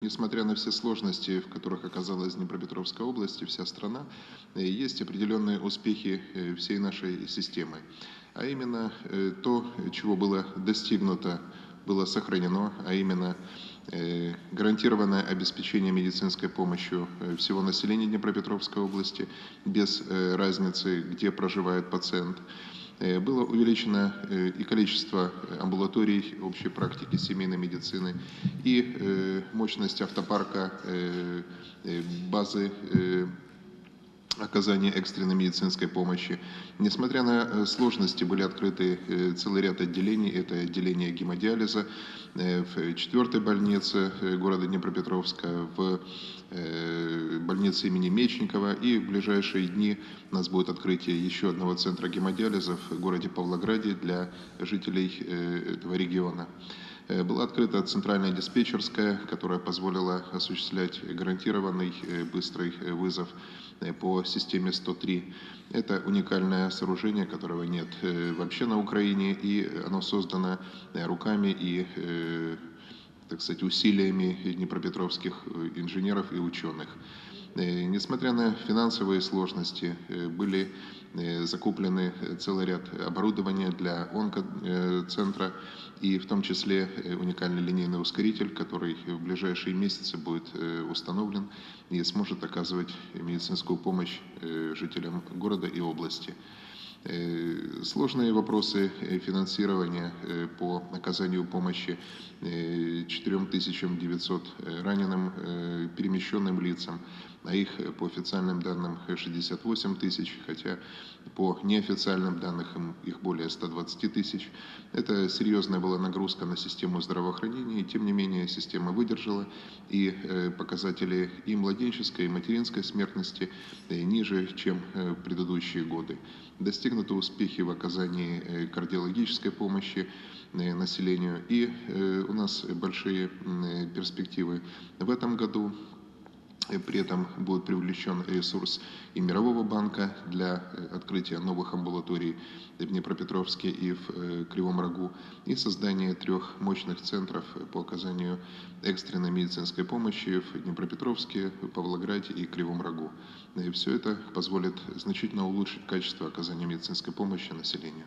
Несмотря на все сложности, в которых оказалась Днепропетровская область и вся страна, э, есть определенные успехи э, всей нашей системы. А именно э, то, чего было достигнуто, было сохранено, а именно гарантированное обеспечение медицинской помощью всего населения Днепропетровской области без разницы, где проживает пациент. Э, было увеличено э, и количество амбулаторий общей практики семейной медицины, и э, мощность автопарка базы оказания экстренной медицинской помощи. Несмотря на э, сложности, были открыты э, целый ряд отделений. Это отделение гемодиализа э, в четвертой больнице города Днепропетровска, в больнице имени Мечникова. И в ближайшие дни у нас будет открытие еще одного центра гемодиализа в городе Павлограде для жителей этого региона. Была открыта центральная диспетчерская, которая позволила осуществлять гарантированный быстрый вызов по системе 103. Это уникальное сооружение, которого нет э, вообще на Украине, и оно создано э, руками и э, так сказать, усилиями днепропетровских инженеров и ученых. Несмотря на финансовые сложности, были закуплены целый ряд оборудования для онкоцентра, и в том числе уникальный линейный ускоритель, который в ближайшие месяцы будет установлен и сможет оказывать медицинскую помощь жителям города и области. Э, сложные вопросы э, финансирования э, по оказанию помощи 4900 раненым перемещенным лицам, а их по официальным данным 68 тысяч, хотя по неофициальным данным их более 120 тысяч. Это серьезная была нагрузка на систему здравоохранения, и тем не менее система выдержала, и показатели и младенческой, и материнской смертности ниже, чем предыдущие годы. Достигнуты успехи в оказании э, кардиологической помощи э, населению, и э, у нас большие перспективы в этом году. При этом будет привлечен ресурс и Мирового банка для открытия новых амбулаторий в Днепропетровске и в Кривом Рогу, и создание трех мощных центров по оказанию экстренной медицинской помощи в Днепропетровске, Павлограде и Кривом Рогу. И все это позволит значительно улучшить качество оказания медицинской помощи населению.